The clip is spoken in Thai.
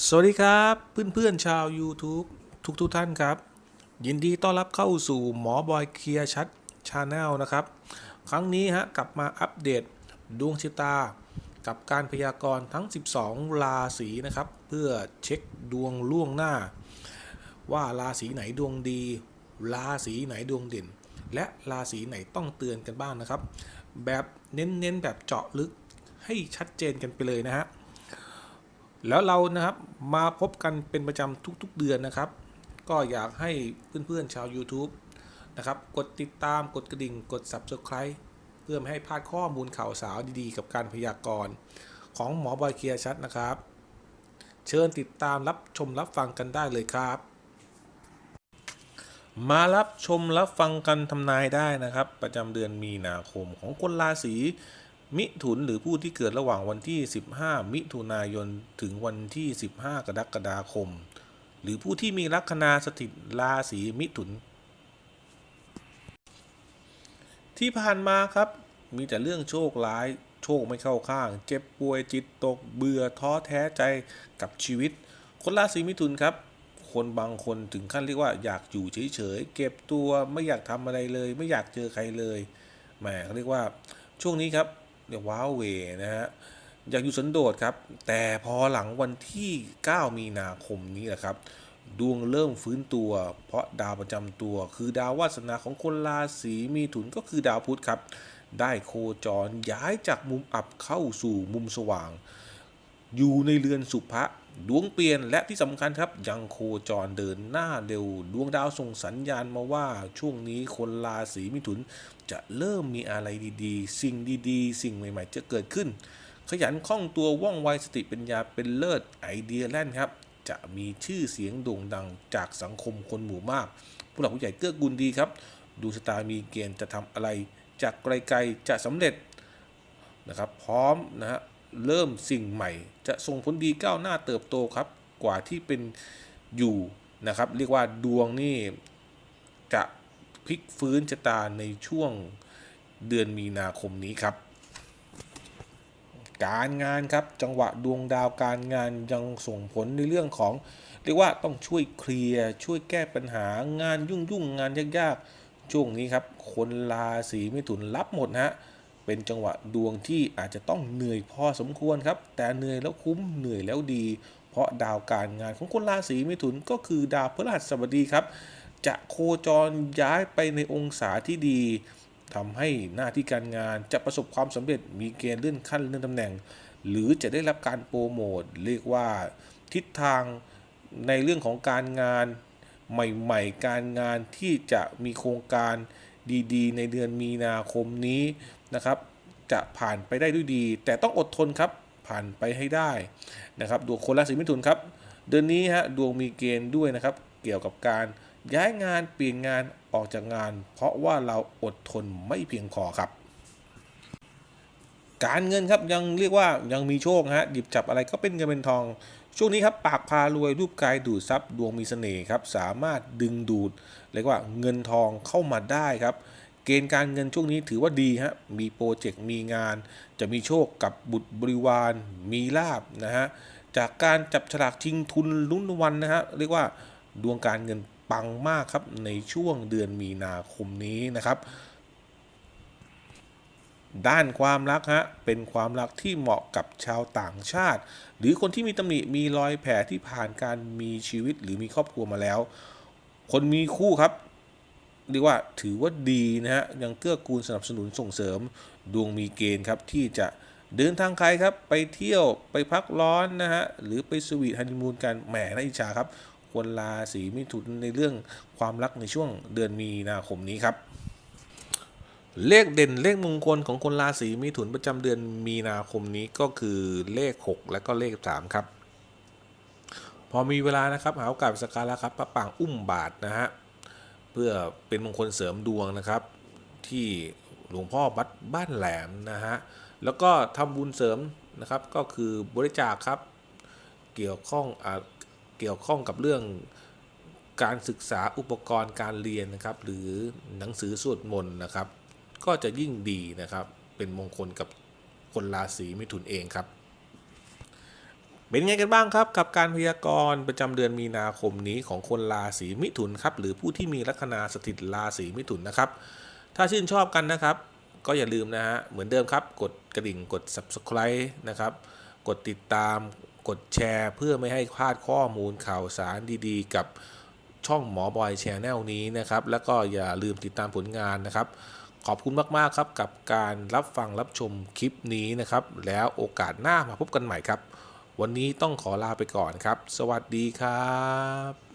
สวัสดีครับ เพื่อนๆชาว YouTube ทุกทุกท่านครับ ยินดีต้อนรับเข้าสู่หมอบอยเคลียร์ชัดชาแนลนะครับ ครั้งนี้ฮะกลับมาอัปเดตดวงชะตา กับการพยากรณ์ทั้ง 12 ราศีนะครับ เพื่อเช็คดวงล่วงหน้า ว่าราศีไหนดวงดี ราศีไหนดวงเด่น และราศีไหนต้องเตือนกันบ้างนะครับ แบบเน้นๆแบบเจาะลึกให้ชัดเจนกันไปเลยนะฮะ แล้วเรานะครับมาพบกันเป็นประจำทุกๆเดือนนะครับ ก็อยากให้เพื่อนๆชาว YouTube นะครับ กดติดตามกดกระดิ่งกด Subscribe เพื่อไม่ให้พลาดข้อมูลข่าวสารดีๆ กับการพยากรณ์ของหมอบอยเคลียร์ชัดนะครับ เชิญติดตามรับชมรับฟังกันได้เลยครับ มารับชมรับฟังกันทำนายได้นะครับ ประจำเดือนมีนาคมของคนราศี มิถุนหรือผู้ที่เกิดระหว่างวันที่ 15 มิถุนายนถึงวันที่ 15 กรกฎาคม หรือผู้ที่มีลัคนาสถิตราศีมิถุน ที่ผ่านมาครับ มีแต่เรื่องโชคร้ายโชคไม่เข้าข้าง เจ็บป่วยจิตตกเบื่อท้อแท้ใจกับชีวิต คนราศีมิถุนครับ คนบางคนถึงขั้นเรียกว่าอยากอยู่เฉยๆเก็บตัวไม่อยากทำอะไรเลย ไม่อยากเจอใครเลยแหมเขาเรียกว่าช่วงนี้ครับ เรียกว้าวเวนะฮะอยากอยู่สันโดษครับ แต่พอหลังวันที่ 9 มีนาคมนี้แหละครับ ดวงเริ่มฟื้นตัว เพราะดาวประจำตัว คือดาววาสนาของคนราศีมีถุนก็คือดาวพุธครับ ได้โคจรย้ายจากมุมอับเข้าสู่มุมสว่าง อยู่ในเรือนสุภะดวงเปลี่ยนและที่สำคัญครับ ยังโคจรเดินหน้าเร็ว ดวงดาวส่งสัญญาณมาว่าช่วงนี้คนราศีมิถุนจะเริ่มมีอะไรดีๆ สิ่งดีๆ สิ่งใหม่ๆ จะเกิดขึ้น ขยันคล่องตัวว่องไวสติปัญญาเป็นเลิศไอเดียแล่นครับ จะมีชื่อเสียงโด่งดังจากสังคมคนหมู่มาก ผู้หลักผู้ใหญ่เกื้อกูลดีครับ ดูชะตามีเกณฑ์จะทำอะไร จากไกลๆจะสำเร็จนะครับ พร้อมนะฮะ เริ่มสิ่งใหม่ จะส่งผลดีก้าวหน้าเติบโตครับ กว่าที่เป็นอยู่นะครับ เรียกว่าดวงนี่จะพลิกฟื้นชะตาในช่วงเดือนมีนาคมนี้ครับ การงานครับจังหวะดวงดาวการงานยังส่งผลในเรื่องของ เรียกว่าต้องช่วยเคลียร์ช่วยแก้ปัญหางานยุ่งยุ่งงานยากๆช่วงนี้ครับ คนราศีมิถุนรับหมดฮะ เป็นจังหวะดวงที่อาจจะต้องเหนื่อยพอสมควรครับ แต่เหนื่อยแล้วคุ้มเหนื่อยแล้วดี เพราะดาวการงานของคนราศีมิถุนก็คือดาวพฤหัสบดีครับ จะโคจรย้ายไปในองศาที่ดีทำให้หน้าที่การงานจะประสบความสำเร็จมีเกณฑ์เลื่อนขั้นเลื่อนตำแหน่ง หรือจะได้รับการโปรโมทเรียกว่าทิศทางในเรื่องของการงานใหม่ ๆ การงานที่จะมีโครงการ ดีๆ ในเดือนมีนาคมนี้นะครับ จะผ่านไปได้ด้วยดี แต่ต้องอดทนครับผ่านไปให้ได้นะครับดวงคนราศีมิถุนครับ เดือนนี้ฮะดวงมีเกณฑ์ด้วยนะครับ เกี่ยวกับการย้ายงานเปลี่ยนงานออกจากงาน เพราะว่าเราอดทนไม่เพียงพอครับ การเงินครับยังเรียกว่ายังมีโชคฮะหยิบจับอะไรก็เป็นเงินเป็นทอง ช่วงนี้ครับปากพารวยรูปกายดูดซับดวงมีเสน่ห์ครับสามารถดึงดูดเรียกว่าเงินทองเข้ามาได้ครับ เกณฑ์การเงินช่วงนี้ถือว่าดีฮะมีโปรเจกต์มีงาน จะมีโชคกับบุตรบริวาร มีลาบนะฮะจากการจับฉลากชิงทุนลุ้นวันนะฮะเรียกว่าดวงการเงินปังมากครับในช่วงเดือนมีนาคมนี้นะครับ ด้านความรักฮะเป็นความรักที่เหมาะกับชาวต่างชาติ หรือคนที่มีตำหนิมีรอยแผลที่ผ่านการมีชีวิตหรือมีครอบครัวมาแล้ว คนมีคู่ครับเรียกว่าถือว่าดีนะฮะยังเกื้อกูลสนับสนุนส่งเสริมดวงมีเกณฑ์ครับที่จะเดินทางไกลครับ ไปเที่ยวไปพักร้อนนะฮะหรือไปสวีทฮันนีมูนกันแหมน่าอิจฉาครับคนราศีมิถุนในเรื่องความรักในช่วงเดือนมีนาคมนี้ครับ เลขเด่นเลขมงคลของคนราศีมิถุนประจำเดือนมีนาคมนี้ก็คือเลข 6 และก็เลข 3 ครับ พอมีเวลานะครับ หาโอกาสสักการะครับพระปางอุ้มบาทนะฮะ เพื่อเป็นมงคลเสริมดวงนะครับ ที่หลวงพ่อบัดบ้านแหลมนะฮะ แล้วก็ทำบุญเสริมนะครับ ก็คือบริจาคครับ เกี่ยวข้องอเกี่ยวข้องกับเรื่องการศึกษาอุปกรณ์การเรียนนะครับ หรือหนังสือสวดมนต์นะครับ ก็จะยิ่งดีนะครับ เป็นมงคลกับคนราศีมิถุนเองครับ เป็นไงกันบ้างครับ กับการพยากรณ์ประจำเดือนมีนาคมนี้ของคนราศีมิถุนครับหรือผู้ที่มีลัคนาสถิตราศีมิถุนนะครับ ถ้าชื่นชอบกันนะครับ ก็อย่าลืมนะฮะเหมือนเดิมครับ กดกระดิ่งกด subscribe นะครับกดติดตามกดแชร์ เพื่อไม่ให้พลาดข้อมูลข่าวสารดีๆ กับช่องหมอบอยแชนแนลนี้นะครับ แล้วก็อย่าลืมติดตามผลงานนะครับ ขอบคุณมาก ๆ ครับ กับการรับฟังรับชมคลิปนี้นะครับ แล้วโอกาสหน้ามาพบกันใหม่ครับ วันนี้ต้องขอลาไปก่อนครับ สวัสดีครับ